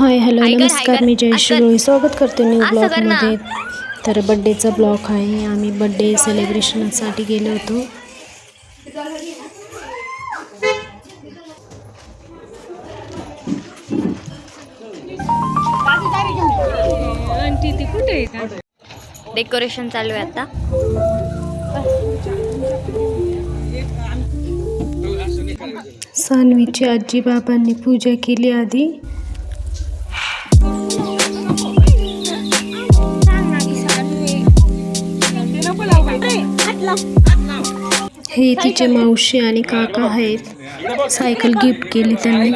Hi hello नमस्कार कर. मी जयश्री असं- रोही स्वागत करते न्यू. ब्लॉगमध्ये तर बड्डेचा ब्लॉग आहे. आम्ही बड्डे सेलिब्रेशनसाठी गेलो होतो. डेकोरेशन चालू आहे आता. सानवीची आजी बाबांनी पूजा केली आधी. हे तिचे मावशी आणि काका आहेत. सायकल गिफ्ट केली त्यांनी.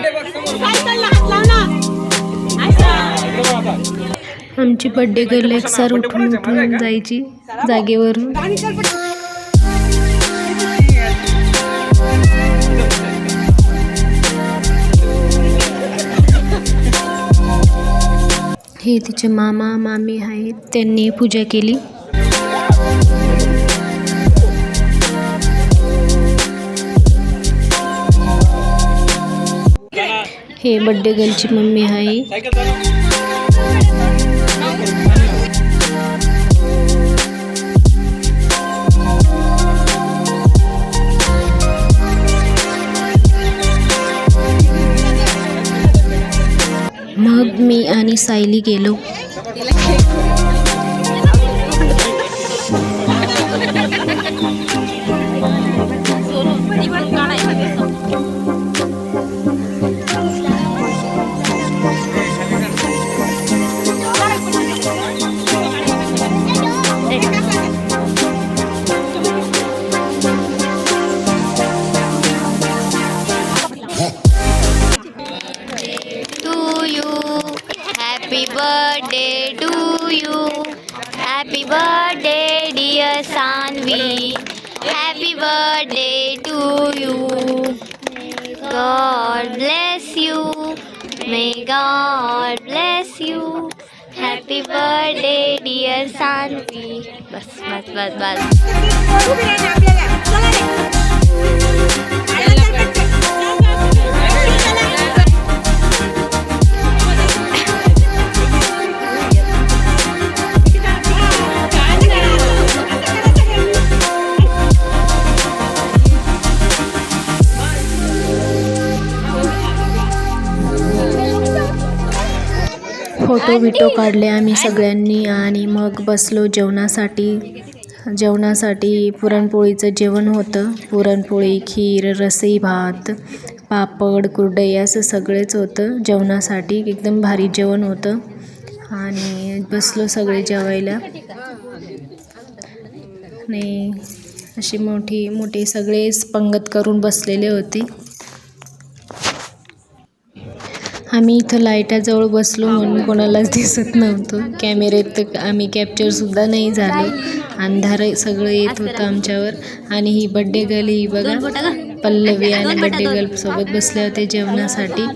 आमची बड्डे गर्ल एकसार उठून उठून जायची जागेवरून. हे तिचे मामा मामी आहेत. त्यांनी पूजा केली. हे बड्डे गर्लची मम्मी आहे. मग मी आणि सायली गेलो. birthday to you. Happy birthday, dear Sanvi. Happy birthday to you. God bless you. May God bless you. Happy birthday, dear Sanvi. Bas, bas, bas, bas. Photo विटो काढले आम्ही सगळ्यांनी आणि मग बसलो जेवणासाठी. जेवणासाठी पुरणपोळीचं जेवण होतं. पुरणपोळी खीर रसई भात पापड कुरडई असं सगळेच होतं. जेवणासाठी एकदम भारी जेवण होतं. आणि बसलो सगळे जेवायला. आणि अशी मोठी मोठी सगळेच पंगत करून बसलेले होते. आम्ही इथं लाईटाजवळ बसलो म्हणून कोणालाच दिसत नव्हतं. कॅमेऱ्यात तर आम्ही कॅप्चरसुद्धा नाही झालो. अंधार सगळं येत होतं आमच्यावर. आणि ही बड्डे गर्ल ही बघा पल्लवी आणि बड्डे गर्ल सोबत बसल्या होत्या जेवणासाठी.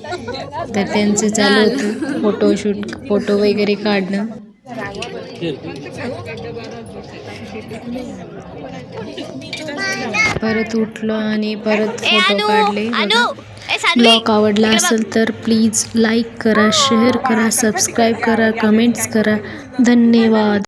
तर त्यांचं चालू होतं फोटोशूट फोटो वगैरे काढणं. परत उठलो आणि परत फोटो काढले. ब्लॉग आवडला. असेल तर प्लीज लाईक करा शेअर करा सबस्क्राईब करा कमेंट्स करा धन्यवाद